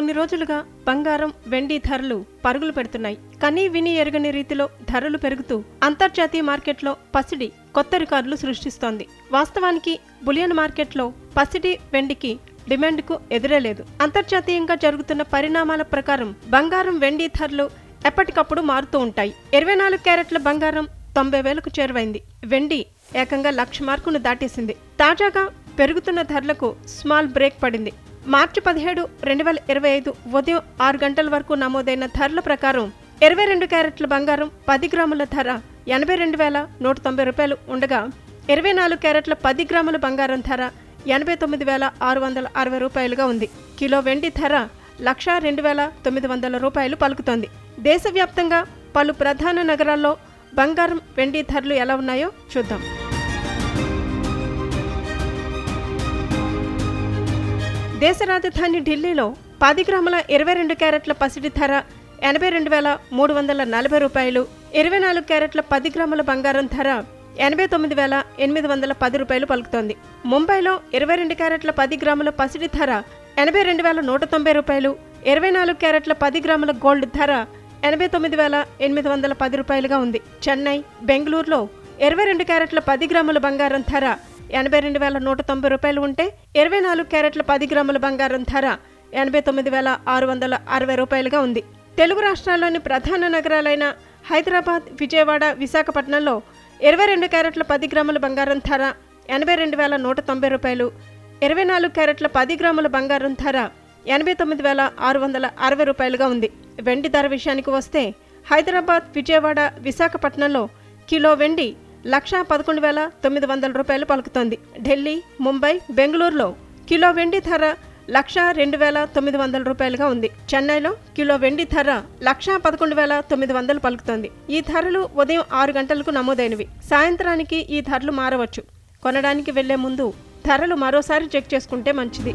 కొన్ని రోజులుగా బంగారం వెండి ధరలు పరుగులు పెడుతున్నాయి. కనీ విని ఎరగని రీతిలో ధరలు పెరుగుతూ అంతర్జాతీయ మార్కెట్లో పసిడి కొత్త రికార్డులు సృష్టిస్తోంది. వాస్తవానికి బులియన్ మార్కెట్లో పసిడి వెండికి డిమాండ్కు ఎదురేలేదు అంతర్జాతీయంగా జరుగుతున్న పరిణామాల ప్రకారం బంగారం వెండి ధరలు ఎప్పటికప్పుడు మారుతూ ఉంటాయి. ఇరవై నాలుగు క్యారెట్ల బంగారం తొంభై వేలకు చేరువైంది. వెండి ఏకంగా లక్ష మార్కును దాటేసింది. తాజాగా పెరుగుతున్న ధరలకు స్మాల్ బ్రేక్ పడింది. మార్చి పదిహేడు రెండు వేల ఇరవై ఐదు ఉదయం ఆరు గంటల వరకు నమోదైన ధరల ప్రకారం ఇరవై రెండు క్యారెట్ల బంగారం పది గ్రాముల ధర ఎనభై రెండు వేల నూట తొంభై రూపాయలు ఉండగా ఇరవై నాలుగు క్యారెట్ల పది గ్రాముల బంగారం ధర ఎనభై తొమ్మిది వేల ఆరు వందల అరవై రూపాయలుగా ఉంది. కిలో వెండి ధర లక్షా రెండు వేల తొమ్మిది వందల రూపాయలు పలుకుతోంది. దేశవ్యాప్తంగా పలు ప్రధాన నగరాల్లో బంగారం వెండి ధరలు ఎలా ఉన్నాయో చూద్దాం. దేశ రాజధాని ఢిల్లీలో పది గ్రాముల ఇరవై రెండు క్యారెట్ల పసిడి ధర ఎనభై రెండు వేల మూడు వందల నలభై రూపాయలు. ఇరవై నాలుగు క్యారెట్ల పది గ్రాముల బంగారం ధర ఎనభై తొమ్మిది వేల ఎనిమిది వందల పది రూపాయలు పలుకుతోంది. ముంబైలో ఇరవై రెండు క్యారెట్ల పది గ్రాముల పసిడి ధర ఎనభై రెండు వేల నూట తొంభై రూపాయలు. ఇరవై నాలుగు క్యారెట్ల పది గ్రాముల గోల్డ్ ధర ఎనభై తొమ్మిది వేల ఎనిమిది వందల పది రూపాయలుగా ఉంది. చెన్నై బెంగళూరులో ఇరవై రెండు క్యారెట్ల పది గ్రాముల బంగారం ధర ఎనభై రెండు వేల నూట తొంభై రూపాయలు ఉంటే ఇరవై నాలుగు క్యారెట్ల పది గ్రాముల బంగారం ధర ఎనభై తొమ్మిది వేల ఆరు వందల అరవై రూపాయలుగా ఉంది. తెలుగు రాష్ట్రాల్లోని ప్రధాన నగరాలైన హైదరాబాద్ విజయవాడ విశాఖపట్నంలో ఇరవై రెండు క్యారెట్ల పది గ్రాముల బంగారం ధర ఎనభై రెండు వేల నూట తొంభై రూపాయలు ఇరవై నాలుగు క్యారెట్ల పది గ్రాముల బంగారం ధర ఎనభై తొమ్మిది వేల ఆరు వందల అరవై రూపాయలుగా ఉంది. వెండి ధర విషయానికి వస్తే హైదరాబాద్ విజయవాడ విశాఖపట్నంలో కిలో వెండి లక్షా పదకొండు వేల తొమ్మిది వందల రూపాయలు పలుకుతోంది. ఢిల్లీ ముంబై బెంగళూరులో కిలో వెండి ధర లక్షా రెండు వేల తొమ్మిది వందల రూపాయలుగా ఉంది. చెన్నైలో కిలో వెండి ధర లక్షా పదకొండు వేల తొమ్మిది వందలు పలుకుతోంది. ఈ ధరలు ఉదయం ఆరు గంటలకు నమోదైనవి. సాయంత్రానికి ఈ ధరలు మారవచ్చు. కొనడానికి వెళ్ళే ముందు ధరలు మరోసారి చెక్ చేసుకుంటే మంచిది.